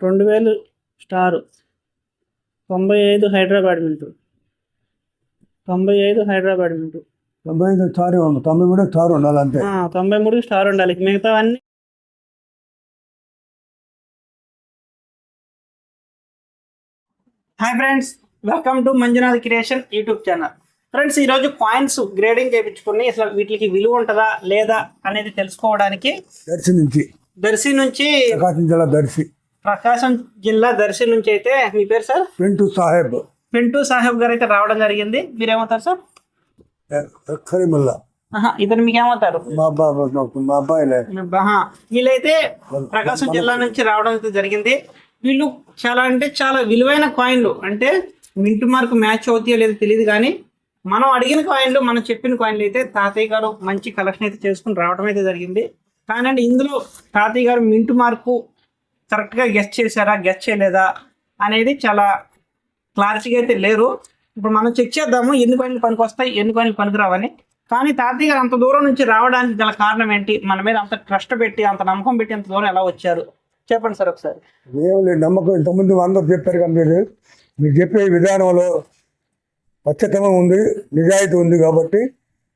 రెండు వేలు స్టారు. తొంభై ఐదు హైదరాబాద్ మింటు. తొంభై ఐదు హైదరాబాద్ మింటు. తొంభై ఐదు స్టార్ తొంభై కూడా స్టార్ ఉండాలి అంతే ఆ, తొంభై మూడుకి స్టార్ ఉండాలి. మిగతావన్నీ hi friends welcome to Manjunath creation YouTube channel friends ఈరోజు కాయిన్స్ గ్రేడింగ్ చేయించుకుని అసలు వీటికి విలువ ఉంటుందా లేదా అనేది తెలుసుకోవడానికి దర్శి నుంచి. దర్శి నుంచి ప్రకాశం జిల్లా దర్శి. ప్రకాశం జిల్లా దర్శి నుంచి అయితే మీ పేరు సార్? పెంటు సాహెబ్. పింటూ సాహెబ్ గారు అయితే రావడం జరిగింది. మీరేమవుతారు సార్? కరీముల్లా. ఇతను మీకేమవుతారు మా అబ్బాయిలే. వీళ్ళైతే ప్రకాశం జిల్లా నుంచి రావడం అయితే జరిగింది. వీళ్ళు చాలా అంటే చాలా విలువైన కాయిన్లు. అంటే మింట్ మార్క్ మ్యాచ్ అవుతాయో లేదో తెలియదు కానీ మనం అడిగిన కాయిన్లు మనం చెప్పిన కాయిన్లు అయితే తాతయ్య గారు మంచి కలెక్షన్ అయితే చేసుకుని రావడం అయితే జరిగింది. కానీ ఇందులో తాతయ్య గారు మింట్ మార్కు కరెక్ట్గా గెస్ట్ చేశారా గెస్ట్ చేయలేదా అనేది చాలా క్లారిటీగా అయితే లేరు. ఇప్పుడు మనం చెక్ చేద్దాము ఎన్ని కాయిన్లు పనికి వస్తాయి ఎన్ని కాయిన్లు పనికిరావని. కానీ తాతయ్య గారు అంత దూరం నుంచి రావడానికి గల కారణం ఏంటి? మన మీద అంత ట్రస్ట్ పెట్టి అంత నమ్మకం పెట్టి అంత దూరం ఎలా వచ్చారు? చెప్పండి సార్ ఒకసారి. ఏం లేదు నమ్మకం ఇంతకుముందు అందరూ చెప్పారు కదా మీరు. మీరు చెప్పే విధానంలో ఖచ్చితంగా ఉంది నిజాయితీ ఉంది కాబట్టి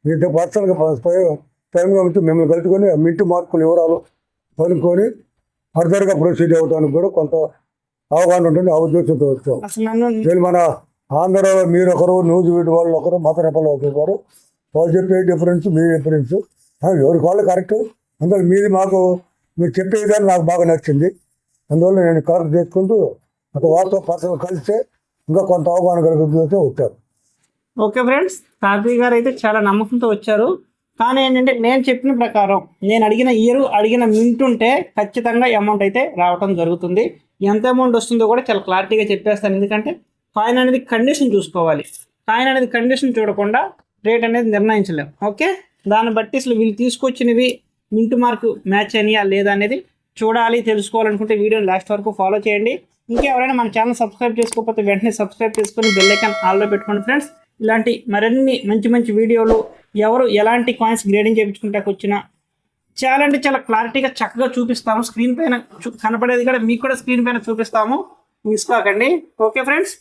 మీతో పర్సనల్గా స్వయం స్వయంగా మిమ్మల్ని కలుసుకొని మింటి మార్కులు వివరాలు కనుక్కొని ఫర్దర్గా ప్రొసీడ్ అవ్వడానికి కూడా కొంత అవగాహన ఉంటుంది ఆ ఉద్దేశంతో వచ్చాం. వీళ్ళు మన ఆంధ్రలో మీరు ఒకరు న్యూస్ వీటి వాళ్ళు ఒకరు మత రెపలు ఒకరు వాళ్ళు చెప్పే డిఫరెన్స్ మీ డిఫరెన్స్. ఎవరికి వాళ్ళు కరెక్ట్? అందువల్ల మీది మాకు మీరు చెప్పే విధానం నాకు బాగా నచ్చింది. అందువల్ల నేను కరెక్ట్ చేసుకుంటూ ఒక వాళ్ళతో పర్సనల్ కలిస్తే ఇంకా కొంత అవగాహన కలిగి వచ్చారు ఓకే ఫ్రెండ్స్ తాతయ్య గారు అయితే చాలా నమ్మకంతో వచ్చారు. కానీ ఏంటంటే నేను చెప్పిన ప్రకారం నేను అడిగిన ఇయర్ అడిగిన మింట్ ఉంటే ఖచ్చితంగా అమౌంట్ అయితే రావటం జరుగుతుంది. ఎంత అమౌంట్ వస్తుందో కూడా చాలా క్లారిటీగా చెప్పేస్తాను. ఎందుకంటే కాయిన్ అనేది కండిషన్ చూసుకోవాలి. కాయిన్ అనేది కండిషన్ చూడకుండా రేట్ అనేది నిర్ణయించలేం. ఓకే? దాన్ని బట్టి అసలు వీళ్ళు తీసుకొచ్చినవి మింట్ మార్క్ మ్యాచ్ అయినాయా లేదా అనేది చూడాలి తెలుసుకోవాలనుకుంటే వీడియోని లాస్ట్ వరకు ఫాలో చేయండి. ఇంకా ఎవరైనా మన ఛానల్ సబ్స్క్రైబ్ చేసుకోకపోతే వెంటనే సబ్స్క్రైబ్ చేసుకొని బెల్ ఐకాన్ ఆల్లో పెట్టుకోండి ఫ్రెండ్స్ ఇలాంటి మరిన్ని మంచి మంచి వీడియోలు ఎవరు ఎలాంటి కాయిన్స్ గ్రేడింగ్ చేయించుకుంటాకు వచ్చినా చాలా అంటే చాలా క్లారిటీగా చక్కగా చూపిస్తాము. స్క్రీన్ పైన కనపడేది కూడా మీకు కూడా స్క్రీన్ పైన చూపిస్తాము. మిస్ కాకండి ఓకే ఫ్రెండ్స్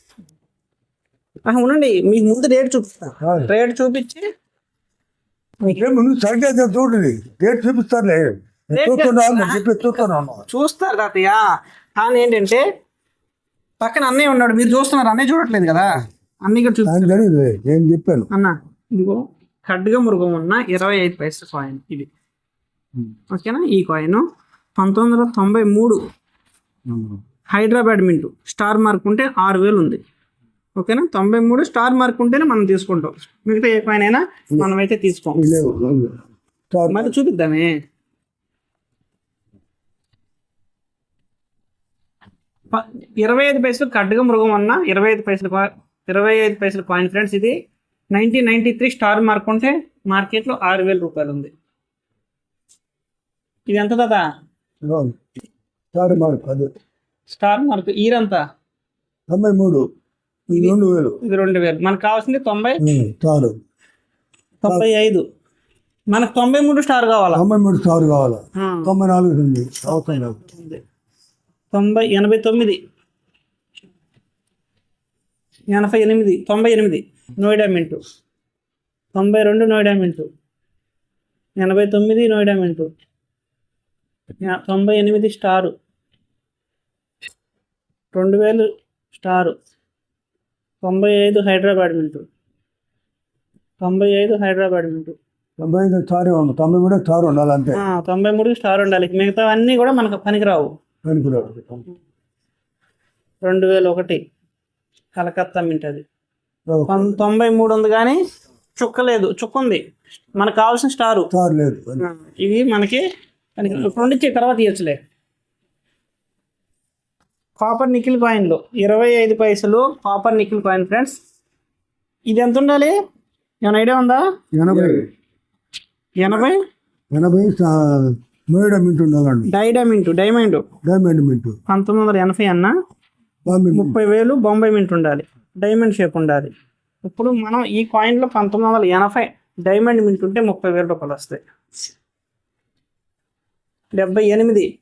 ఉండండి. మీకు ముందు రేట్ చూపిస్తాను రేట్ చూపించి సరిగ్గా చూడండి. చూపిస్తారులే చూస్తారు తాతయ్య. కానీ ఏంటంటే పక్కన అన్నయ్య ఉన్నాడు. మీరు చూస్తున్నారు. అన్నయ్య చూడట్లేదు కదా? చూపి తెలియదు నేను చెప్పాను. అన్న ఇదిగో ఖడ్గ మృగం ఉన్న ఇరవై ఐదు పైసల కాయిన్ ఇది. ఓకేనా? ఈ కాయిన్ పంతొమ్మిది వందల తొంభై మూడు హైదరాబాద్ మింటు స్టార్ మార్క్ ఉంటే ఆరు వేలు ఉంది. ఓకేనా? తొంభై మూడు స్టార్ మార్క్ ఉంటేనే మనం తీసుకుంటాం. మిగతా ఏ కాయిన్ అయినా తీసుకోం. లేవు లేవు. స్టార్ మరి చూపిద్దామే. ఇరవై ఐదు పైసలు ఖడ్గ మృగం అన్న ఇరవై ఐదు పైసలు ఇరవై ఐదు పైసలు కాయిన్ ఫ్రెండ్స్ ఇది nineteen ninety three star mark ఉంటే మార్కెట్లో ఆరు వేల రూపాయలు ఉంది. ఇది ఎంత అవును. స్టార్ మార్క్ అది. స్టార్ మార్క్ ఈరంతా తొంభై మూడు. ఇది రెండు వేలు. ఇది రెండు వేలు. మనకు కావాల్సింది తొంభై స్టార్. తొంభై ఐదు. మనకు తొంభై మూడు స్టార్ కావాలా? తొంభై మూడు స్టార్ కావాలి? తొంభై నాలుగు ఉంది. తొంభై ఎనభై తొమ్మిది. ఎనభై ఎనిమిది తొంభై ఎనిమిది నోయిడా మింటు తొంభై రెండు నోయిడా మింటు ఎనభై తొమ్మిది నోయిడా మింటు తొంభై ఎనిమిది స్టారు. రెండు వేలు స్టారు. తొంభై ఐదు హైదరాబాద్ మింటు తొంభై ఐదు హైదరాబాద్ మింటు తొంభై ఐదు స్టార్ తొంభై మూడు స్టార్ ఉండాలి అంతే ఆ, తొంభై మూడు స్టార్ ఉండాలి. మిగతా అన్నీ కూడా మనకు పనికిరావు. అనుకున్నాడు రెండు వేల ఒకటి. కలకత్తా మింట్ అది తొంభై మూడు ఉంది కానీ చుక్క లేదు చుక్క ఉంది. మనకు కావాల్సిన స్టారు. లేదు. ఇవి మనకి ఇప్పుడు నుంచి తర్వాత ఇవ్వచ్చులే కాపర్ నికిల్ కాయిన్లు. ఇరవై ఐదు పైసలు కాపర్ నికిల్ కాయిన్ ఫ్రెండ్స్. ఇది ఎంత ఉండాలి? ఏమైనా ఐడియా ఉందా? ఎనభై. ఎనభై? ఎనభై నోయిడా మింట్ ఉండాలండి. డైడా మింటు డైమండ్. Diamond mint. పంతొమ్మిది వందల ఎనభై అన్న. ముప్పై వేలు బొంబాయి మింట్ ఉండాలి. డైమండ్ షేప్ ఉండాలి. ఇప్పుడు మనం ఈ కాయిన్లో పంతొమ్మిది వందల ఎనభై డైమండ్ మింట్ ఉంటే ముప్పై వేల రూపాయలు వస్తాయి. డెబ్బై ఎనిమిది.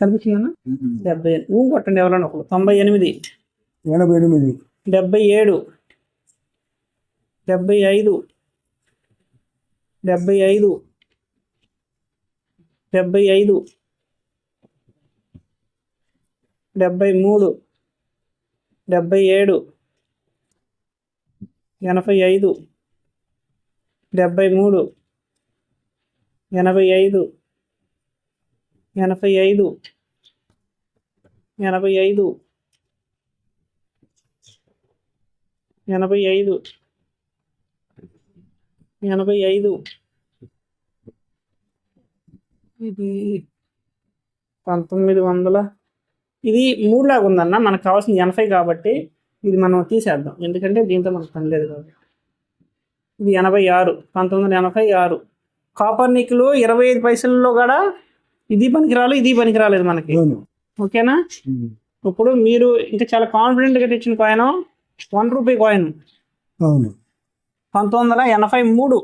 కనిపిస్తుందన్నా డెబ్బై ఊ కొట్టండి ఎవరైనా ఒకరు. తొంభై ఎనిమిది. ఎనభై ఎనిమిది. డెబ్బై ఏడు. డెబ్బై ఐదు. డెబ్బై ఐదు. డెబ్బై ఐదు. డెబ్బై మూడు డెబ్బై ఏడు ఎనభై ఐదు డెబ్బై మూడు ఎనభై ఐదు ఎనభై ఐదు ఎనభై ఐదు ఎనభై ఐదు ఎనభై ఐదు. ఇది పంతొమ్మిది వందల ఇది మూడులాగా ఉందన్న మనకు కావాల్సింది ఎనభై కాబట్టి ఇది మనం తీసేద్దాం. ఎందుకంటే దీంతో మనకు పని లేదు కాబట్టి. ఇది ఎనభై ఆరు పంతొమ్మిది వందల ఎనభై ఆరు. కాపర్ నిక్కులు ఇరవై ఐదు పైసల్లో కూడా ఇది పనికిరాలు ఇది పనికిరాలేదు మనకి. ఓకేనా. ఇప్పుడు మీరు ఇంకా చాలా కాన్ఫిడెంట్గా తెచ్చిన కాయిన్ వన్ రూపీ కాయిన్ అవును. పంతొమ్మిది వందల ఎనభై మూడు.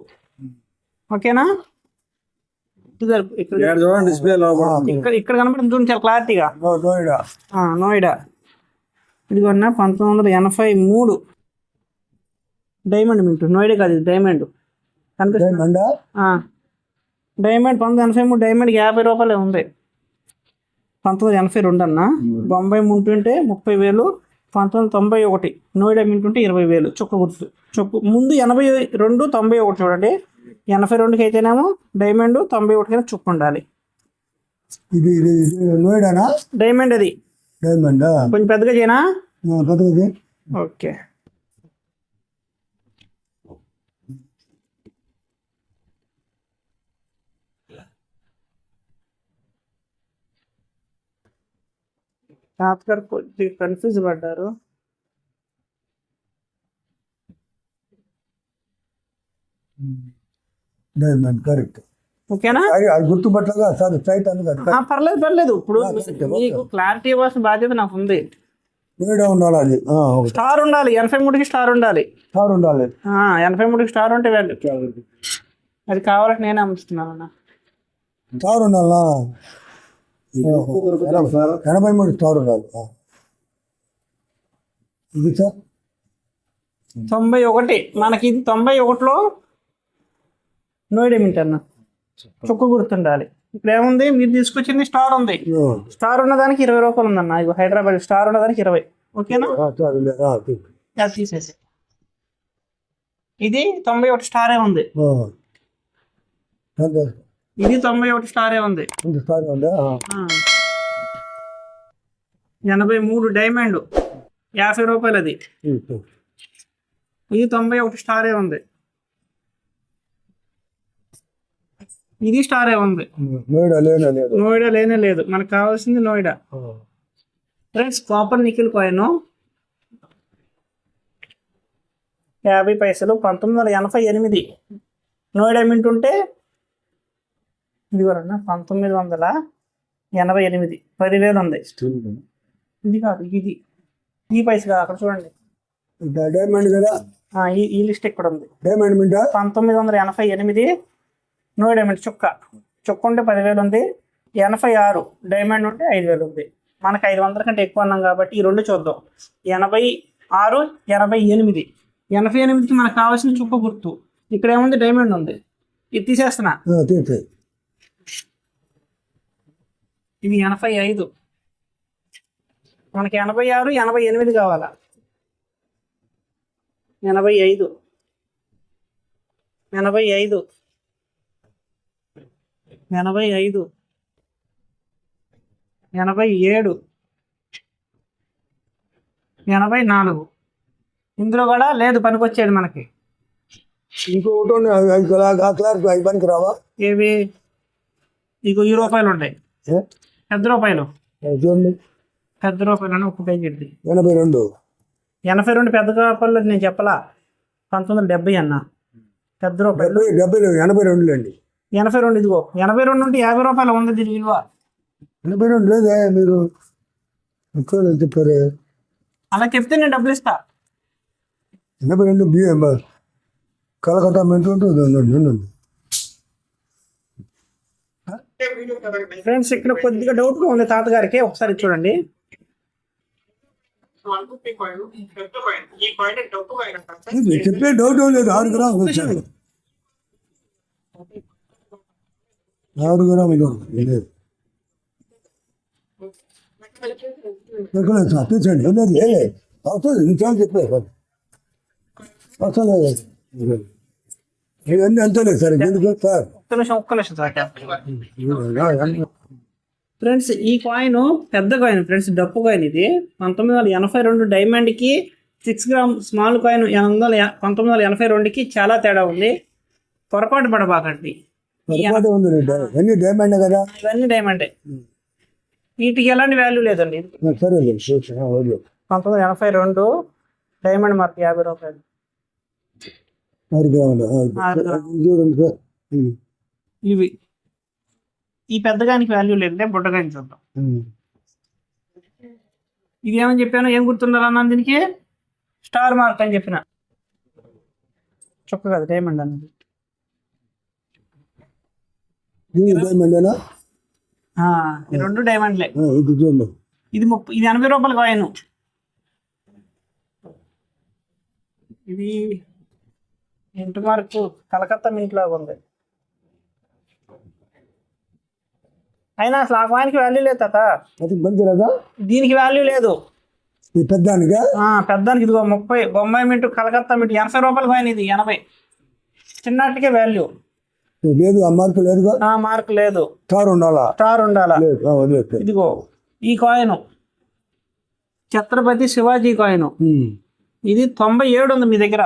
ఓకేనా? చూడండి డిస్ప్లే ఇక్కడ ఇక్కడ కనపడుతుంది చూడండి చాలా క్లారిటీగా. నోయిడా. నోయిడా. ఇదిగోన్న పంతొమ్మిది వందల ఎనభై మూడు. డైమండ్ మింటు నోయిడా కాదు ఇది డైమండ్. కనిపిస్తుంది. డైమండ్? పంతొమ్మిది ఎనభై మూడు డైమండ్ యాభై రూపాయలే ఉంది. పంతొమ్మిది ఎనభై రెండు అన్న? బొంబాయి మింటు ఉంటే ముప్పై వేలు పంతొమ్మిది తొంభై ఒకటి. నోయిడా మింటు ఉంటే ఇరవై వేలు. చుక్క గుర్తు. చుక్క ముందు ఎనభై రెండు తొంభై ఒకటి చూడండి. ఎనభై రెండుకి అయితేనేమో డైమండ్ తొంభై ఒకటికైనా చుక్క ఉండాలి. ఇది నోయిడానా డైమండ్ అది. డైమండా కొంచెం పెద్దగా చేయనా? పెద్దది ఓకే. తాతగారు కొద్దిగా కన్ఫ్యూజ్ పడ్డారు. డైమండ్ కరెక్ట్ ఓకేనా? అది గుర్తుపట్టగా సార్ సైట్ అందుకు అది ఆ, పర్లేదు పర్లేదు. ఇప్పుడు ఓకే, మీకు క్లారిటీ ఇవ్వాల్సిన బాధ్యత నాకు ఉంది. ఉండాలి అది. స్టార్ ఉండాలి. ఎనభై మూడుకి స్టార్ ఉండాలి. సార్ ఉండాలి. ఎనభై మూడుకి స్టార్ ఉంటే అది కావాలంటే నేనే అమ్ముతున్నాను అన్న. స్టార్ ఉండాలా? ఎనభై మూడు స్టార్ ఉండాలి. ఇది సార్? తొంభై ఒకటి. మనకి ఇది తొంభై ఒకటిలో నోయిడా మింట్ అన్న. చుక్క గుర్తుండాలి. ఇక్కడ ఏముంది? మీరు తీసుకొచ్చింది స్టార్ ఉంది. స్టార్ ఉన్నదానికి ఇరవై రూపాయలు ఉందన్న. ఇగో హైదరాబాద్ స్టార్ ఉన్నదానికి ఇరవై. ఓకేనా? అది తీసేసి. ఇది తొంభై ఒకటి స్టారే ఉంది. ఇది తొంభై ఒకటి స్టారే ఉంది. ఎనభై మూడు డైమండ్. యాభై రూపాయలు అది. ఇది తొంభై ఒకటి స్టారే ఉంది. ఇది స్టారే ఉంది. నోయిడా లేనా లేదు. నోయిడా లేనే లేదు. మనకు కావాల్సింది Noida. Friends copper nickel coin యాభై పైసలు పంతొమ్మిది వందల ఎనభై ఎనిమిది. నోయిడా మింట్ ఉంటే ఇది కూడా పంతొమ్మిది వందల ఎనభై ఎనిమిది. పదివేలు ఉంది. ఇది కాదు ఇది. ఈ పైస కాదు అక్కడ చూడండి. డైమండ్ కదా? ఈ లిస్ట్ ఇక్కడ ఉంది? డైమండ్ మింటా? పంతొమ్మిది వందల ఎనభై ఎనిమిది నో డైమండ్ చుక్క. చుక్క ఉంటే పదివేలు ఉంది. ఎనభై ఆరు డైమండ్ ఉంటే ఐదు వేలు ఉంది. మనకు ఐదు వందల కంటే ఎక్కువ ఉన్నాం కాబట్టి ఈ రెండు చూద్దాం. ఎనభై ఆరు ఎనభై ఎనిమిది. ఎనభై ఎనిమిదికి మనకు కావాల్సిన చుక్క గుర్తు. ఇక్కడ ఏముంది? డైమండ్ ఉంది. ఇది తీసేస్తున్నా. తీసే ఇది ఎనభై ఐదు. మనకి ఎనభై ఆరు ఎనభై ఎనిమిది కావాలా? ఎనభై ఐదు. ఎనభై ఐదు. ఎనభై ఐదు. ఎనభై ఏడు. ఎనభై నాలుగు. ఇందులో కూడా లేదు పనికొచ్చేది మనకి. ఇంకొకటి పనికి రావా? ఏవి? ఇగో ఈ రూపాయలు ఏ? పెద్ద రూపాయలు. చూడండి. పెద్ద రూపాయలు అని ఒక పేజీ. ఎనభై రెండు. ఎనభై రెండు పెద్ద రూపాయలు నేను చెప్పలా. పంతొమ్మిది వందల డెబ్బై అన్న. పెద్ద రూపాయలు. డెబ్బై ఎనభై రెండు అండి ఎనభై రెండు ఇదిగో ఎనభై రెండు నుండి యాభై రూపాయలు ఉంది దీని విలువ. ఎనభై రెండు లేదే మీరు చెప్పారు. అలా చెప్తే నేను డబ్బులు ఇస్తా. ఎనభై రెండు బియ్యం కలకత్తా మెంటు ఉంటుంది. ఫ్రెండ్స్ ఇక్కడ కొద్దిగా డౌట్గా ఉంది తాతగారికి ఒకసారి చూడండి. చెప్పే డౌట్ లేదు ఆరు గ్రాములు వచ్చారు ఆరు గ్రాములు లేదు. ఎక్కడ సార్ తీసండి లేదు లేదు. అవసరం ఇంచాలు చెప్పారు అవసరం లేదు. ఇవన్నీ అంతలేదు సార్. ఎందుకు సార్? ఫ్రెండ్స్ ఈ కాయిన్ పెద్ద కాయిన్ ఫ్రెండ్స్ డప్పు కాయిన్ ఇది. పంతొమ్మిది వందల ఎనభై రెండు డైమండ్కి సిక్స్ గ్రామ్ స్మాల్ కాయిన్ ఎనిమిది వందల పంతొమ్మిది వందల ఎనభై రెండుకి చాలా తేడా ఉంది. పొరపాటు పడబాకండి. పొరపాటు ఉంది అన్ని డైమండ్ కదా? ఇవన్నీ డైమండే వీటికి ఎలాంటి వాల్యూ లేదండి. పంతొమ్మిది వందల ఎనభై రెండు డైమండ్ మార్క్ యాభై రూపాయలు. ఆరు గ్రాములు ఉమ్. ఇవి. ఈ పెద్దగానికి వాల్యూ లేదంటే బుడ్డగానికి చూద్దాం. ఉమ్. ఇది ఏమని చెప్పాను? ఏం గుర్తుండాలన్నా దీనికి? స్టార్ మార్క్ అని చెప్పిన. చొక్క కదా డైమండ్ అనేది ఇది డైమండేనా రెండు డైమండ్లే ఇది చూడండి ఇది ముప్పై ఇది ఎనభై రూపాయల కాయిన్ ఇది ఇంటి మార్కు కలకత్తా మింట్ లాగా ఉంది. అయినా అసలు ఆ కాయిన్కి వాల్యూ లేదు తాత. అది కదా దీనికి వాల్యూ లేదు. పెద్దానిగా ఆ, పెద్దానికి ఇదిగో ముప్పై బొంబాయి మింట్ కలకత్తా మింట్ ఎనభై రూపాయల కాయిన్ ఇది ఎనభై. చిన్నటికే వాల్యూ లేదు ఆ మార్పు లేదుగా? ఆ మార్క్ లేదు. స్టార్ ఉండాలా? స్టార్ ఉండాలా? లేదు ఇదిగో ఈ కాయిన్. ఛత్రపతి శివాజీ కాయిన్. ఇది తొంభై ఏడు ఉంది మీ దగ్గర.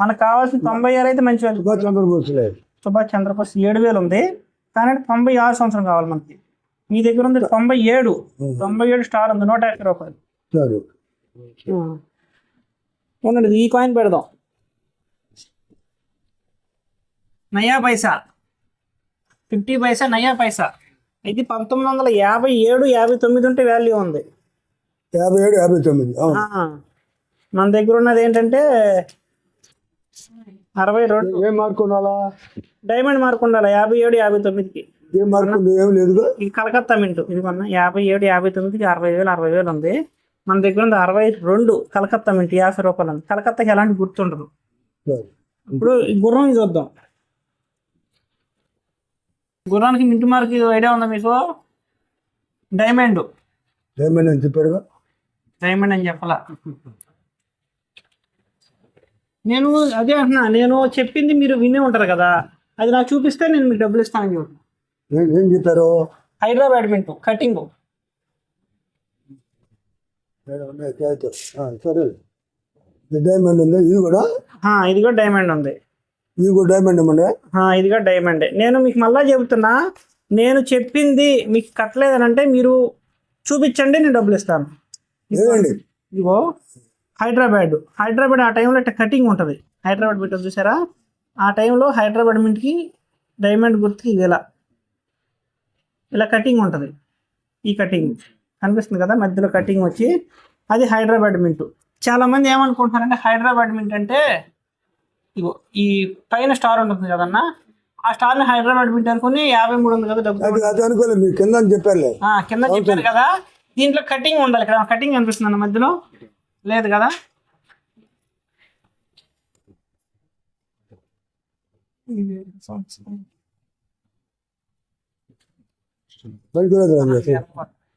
మనకు కావాల్సిన తొంభై ఆరు అయితే మంచి సుభాష్ చంద్రబోస్ లేదు సుభాష్ చంద్రబోస్ ఏడు వేలు ఉంది. కానీ తొంభై ఆరు సంవత్సరం కావాలి మనకి. మీ దగ్గర ఉంది తొంభై ఏడు. తొంభై ఏడు స్టార్ ఉంది నూట యాభై రూపాయలు. ఉండండి ఈ కాయిన్ పెడదాం. నయా పైసా. ఫిఫ్టీ పైసా నయా పైసా. ఇది పంతొమ్మిది వందల యాభై ఏడు యాభై తొమ్మిది ఉంటే వాల్యూ ఉంది. యాభై ఏడు యాభై తొమ్మిది మన దగ్గర ఉన్నది ఏంటంటే అరవై రెండు. ఏం మార్కు ఉండాలా? డైమండ్ మార్క్ ఉండాలి? యాభై ఏడు యాభై తొమ్మిదికి. ఏం మార్కు ఉంది? ఏం లేదుగా? ఇది కలకత్తా మింటు ఇది కొన్న యాభై ఏడు యాభై తొమ్మిదికి అరవై వేలు అరవై వేలు ఉంది. మన దగ్గర ఉంది అరవై రెండు కలకత్తా మింటు యాభై రూపాయలు ఉంది. కలకత్తాకి ఎలాంటి గుర్తుండదు. ఇప్పుడు గుర్రం చూద్దాం. గుర్రానికి మింటు మార్క్ ఐడియా ఉందా మీకు? డైమండ్ డైమండ్ అని చెప్పారుగా? డైమండ్ అని చెప్పలా? నేను అదే అంటున్నా నేను చెప్పింది మీరు వినే ఉంటారు కదా అది నాకు చూపిస్తే నేను మీకు డబ్బులు ఇస్తానని చెప్పి. ఏం చెప్పారు? Hyderabad mint cutting. సరే, డైమండ్ ఉంది? ఇది కూడా? ఇది కూడా డైమండ్ ఉంది. ఇది కూడా డైమండ్ ఇది కూడా డైమండ్ నేను మీకు మళ్ళా చెబుతున్నా నేను చెప్పింది మీకు కట్టలేదని అంటే మీరు చూపించండి నేను డబ్బులు ఇస్తాను. ఇదిగో హైదరాబాద్. హైదరాబాద్ ఆ టైంలో ఇట్లా కటింగ్ ఉంటుంది. హైదరాబాద్ బిట్ చూసారా? ఆ టైంలో హైదరాబాద్ మింట్కి డైమండ్ గుర్తుకి ఇది ఇలా ఇలా కటింగ్ ఉంటుంది. ఈ కటింగ్ కనిపిస్తుంది కదా? మధ్యలో కటింగ్ వచ్చి అది హైదరాబాద్ మింట్ చాలా మంది ఏమనుకుంటున్నారంటే హైదరాబాద్ మింట్ అంటే ఇగో ఈ పైన స్టార్ ఉంటుంది కదన్నా ఆ స్టార్ని హైదరాబాద్ మింట్ అనుకుని యాభై మూడు ఉంది కదా డబ్బు అది అది అనుకోలేదు మీరు కింద ఆ, కింద చెప్పాను కదా దీంట్లో కటింగ్ ఉండాలి ఇక్కడ కటింగ్ కనిపిస్తుంది అన్న మధ్యలో? లేదు కదా.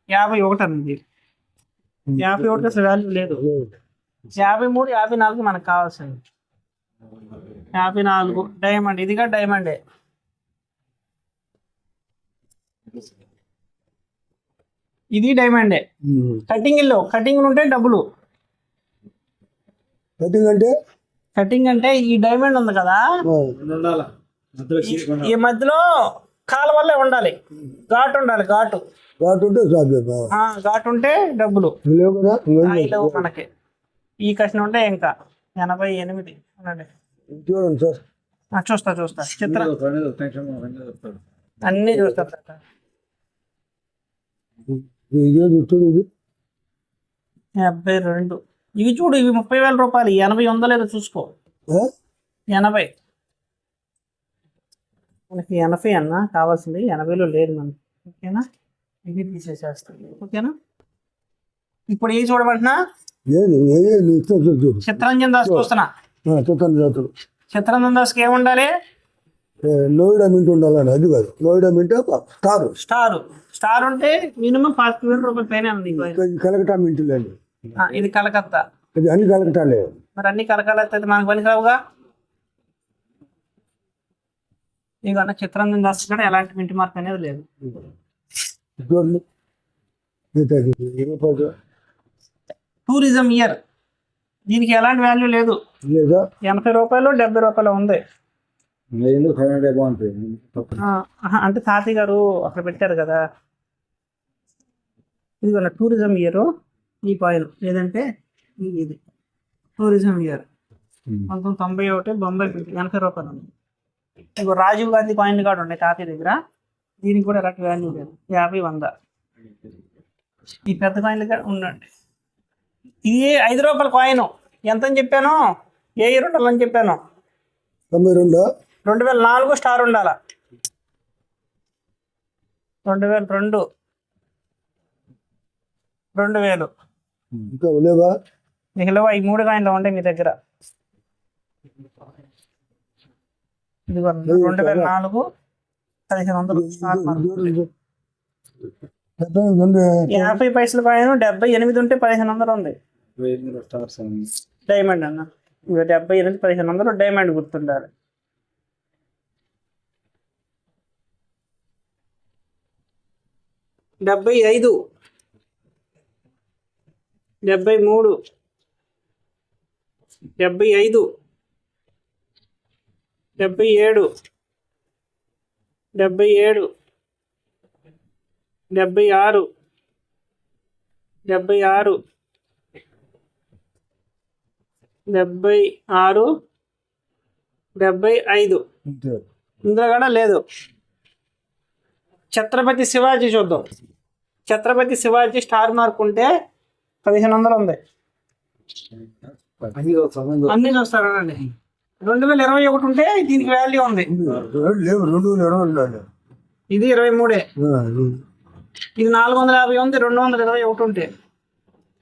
యాభై ఒకటి అంది యాభై ఒకటి అసలు వాల్యూ లేదు. యాభై మూడు యాభై నాలుగు మనకు కావాల్సింది. యాభై నాలుగు. డైమండ్ ఇదిగా డైమండే ఇది డైమండే. కటింగ్ ఇల్లు. కటింగ్ ఉంటే డబ్బులు కటింగ్ అంటే? కటింగ్ అంటే ఈ డైమండ్ ఉంది కదా? ఈ- మధ్యలో కాలు వల్లే ఉండాలి. ఘాటు ఉండాలి ఘాటు. ఘాటు ఉంటే ఘాటు. ఉంటే డబ్బులు మనకి. ఈ కసిన ఉంటే ఇంకా. ఎనభై ఎనిమిది. చూడండి సార్? చూస్తా చూస్తా. చిత్ర. అన్ని చూస్తా ఇది. డెబ్బై రెండు. ఇవి చూడు ఇవి ముప్పై వేల రూపాయలు. ఎనభై ఉందో లేదో చూసుకో? ఎనభై. మనకి ఎనభై అన్న కావాల్సింది. ఎనభైలో లేదు మనకి ఓకేనా? ఇది తీసేసేస్తాను ఓకేనా? ఇప్పుడు ఏ చూడమంటున్నా? చిత్తరంజన్ దాస్ చూస్తున్నా చూస్తాను జాతులు చిత్తరంజన్ దాస్కి ఏముండాలి నోయిడా మింట్ ఉండాలని అది కాదు. Noida mint star. Star. Star ఉంటే మినిమం పాతిక వేల రూపాయల పైన. కలకటా మింట్ ఆ, ఇది కలకత్తా. అది అన్ని కలకటాలే మరి అన్ని కలకాలైతే మనకు పనికిరావుగా? ఇక చిత్రంజన్ దాస్ కూడా ఎలాంటి మింటి మార్క్ అనేది లేదు చూడండి మిగతా ఇది రూపాయలు టూరిజం ఇయర్. దీనికి ఎలాంటి వాల్యూ లేదు. లేదా? ఎనభై రూపాయలు డెబ్బై రూపాయలు ఉంది. ఎందుకు కన్నడ బాగుంటుంది ఆ, ఆహా, అంటే తాతయ్య గారు అక్కడ పెట్టారు కదా. ఇది వాళ్ళ టూరిజం ఇయర్ ఈ కాయిన్. ఏదంటే ఇది ఇది. Tourism year. పంతొమ్మిది తొంభై ఒకటి బొంబాయి ఎనభై రూపాయలు ఉంది. ఇగో రాజీవ్ గాంధీ కాయిన్లు కూడా ఉన్నాయి తాతయ్య దగ్గర. దీనికి కూడా ఎలాంటి వాల్యూ లేదు. యాభై వంద. ఈ పెద్ద కాయిన్లు కూడా ఉండండి. ఇది ఐదు రూపాయల కాయిన్ ఎంత అని చెప్పాను? ఏ ఇయర్ ఉండాలని చెప్పాను. తొంభై రెండు? రెండు వేల నాలుగు స్టార్ ఉండాల. రెండు వేల రెండు. రెండు వేలు. ఇంకా లేవా? మిగిలిన ఈ మూడు కాయిన్లు ఉంటాయి మీ దగ్గర. ఇదిగో రెండు వేల నాలుగు పదిహేను వందలు స్టార్ మార్క్. యాభై పైసల కాయిన్ డెబ్బై ఎనిమిది ఉంటే పదిహేను వందలు ఉంది. డైమండ్ అన్న. డెబ్బై ఎనిమిది పదిహేను వందలు డైమండ్ గుర్తుండాలి. డెబ్బై ఐదు డెబ్బై మూడు డెబ్బై ఐదు డెబ్బై ఏడు డెబ్బై ఏడు డెబ్బై ఆరు. డెబ్బై ఆరు. డెబ్బై ఆరు. డెబ్బై ఐదు. ఇందులో కూడా లేదు. ఛత్రపతి శివాజీ చూద్దాం. ఛత్రపతి శివాజీ స్టార్ మార్క్ ఉంటే పదిహేను వందలు ఉంది. అన్ని చూస్తారండి రెండు వేల ఇరవై ఒకటి ఉంటే దీనికి వాల్యూ ఉంది. ఇది ఇరవై మూడే. ఇది. నాలుగు వందల యాభై ఉంది రెండు వందల ఇరవై ఒకటి ఉంటే.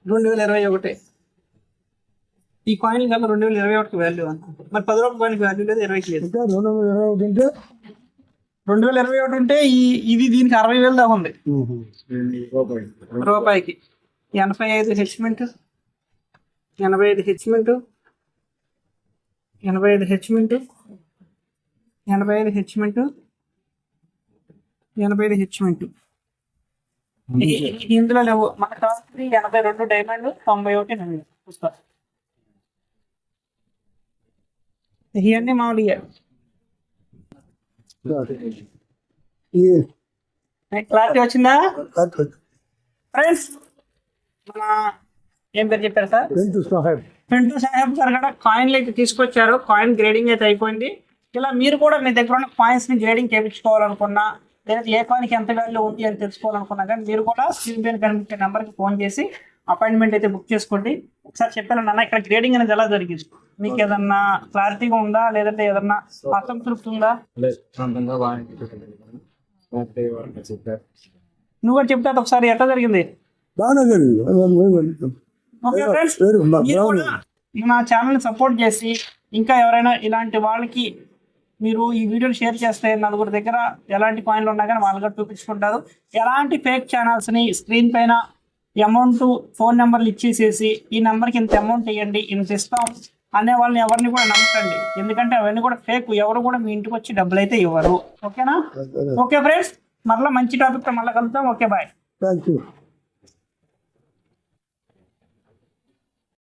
రెండు వేల ఇరవై ఒకటి. ఈ కాయిన్ కన్నా రెండు వేల ఇరవై ఒకటికి వాల్యూ అంత మరి పది రూపాయల కాయిన్కి వాల్యూ లేదు ఇరవైకి లేదు. ఇంకా రెండు వందల ఇరవై ఒకటి ఉంటే? రెండు వేల ఇరవై ఒకటి ఉంటే ఈ ఇది దీనికి అరవై వేలు దాకా ఉంది. రూపాయికి. ఎనభై ఐదు హెచ్మెంట్ ఎనభై ఐదు హెచ్మెంట్ ఎనభై ఐదు హెచ్మెంట్ ఎనభై ఐదు హెచ్మెంట్ ఎనభై ఐదు హెచ్మెంట్ ఇందులో లేవు. మన కావాల్సింది ఎనభై రెండు డైమండ్ తొంభై ఒకటి నవ్వు ఇవన్నీ మామూలుగా ఈ క్లారిటీ వచ్చిందా? ఫ్రెండ్స్ మన ఏం పేరు చెప్పారు సార్? టెన్త్ సాహెబ్ పింటూ సాహెబ్ గారు కూడా కాయిన్లు అయితే తీసుకొచ్చారు. కాయిన్ గ్రేడింగ్ అయితే అయిపోయింది. ఇలా మీరు కూడా మీ దగ్గర ఉన్న కాయిన్స్ని గ్రేడింగ్ చేయించుకోవాలనుకున్నా లేదా ఏ కాయిన్కి ఎంత వాల్యూ ఉంది అని తెలుసుకోవాలనుకున్నా కానీ మీరు కూడా స్క్రీన్ పైన కనిపించే నెంబర్కి ఫోన్ చేసి అపాయింట్మెంట్ అయితే బుక్ చేసుకోండి. ఒకసారి చెప్పాను నాన్న ఇక్కడ గ్రేడింగ్ అనేది ఎలా జరిగింది? మీకు ఏదన్నా క్లారిటీగా ఉందా? లేదంటే ఏదన్నా అసంతృప్తి ఉందా? నువ్వు కూడా చెప్తే అది ఒకసారి ఎట్లా జరిగింది? బాగానే జరిగింది. మా ఛానల్ని సపోర్ట్ చేసి ఇంకా ఎవరైనా ఇలాంటి వాళ్ళకి మీరు ఈ వీడియోని షేర్ చేస్తే నలుగురు దగ్గర ఎలాంటి కాయిన్లు ఉన్నా కానీ వాళ్ళు కూడా చూపించుకుంటారు. ఎలాంటి ఫేక్ ఛానల్స్ని స్క్రీన్ పైన అమౌంట్ ఫోన్ నెంబర్లు ఇచ్చేసేసి ఈ నెంబర్కి ఇంత అమౌంట్ ఇవ్వండి ఇంత ఇస్తాం అనే వాళ్ళని ఎవరిని కూడా నమ్మకండి. ఎందుకంటే అవన్నీ కూడా ఫేక్ ఎవరు కూడా మీ ఇంటికి వచ్చి డబ్బులు అయితే ఇవ్వరు. ఓకేనా? ఓకే ఫ్రెండ్స్ మరలా మంచి టాపిక్తో మళ్ళీ కలుద్దాం. Okay bye thank you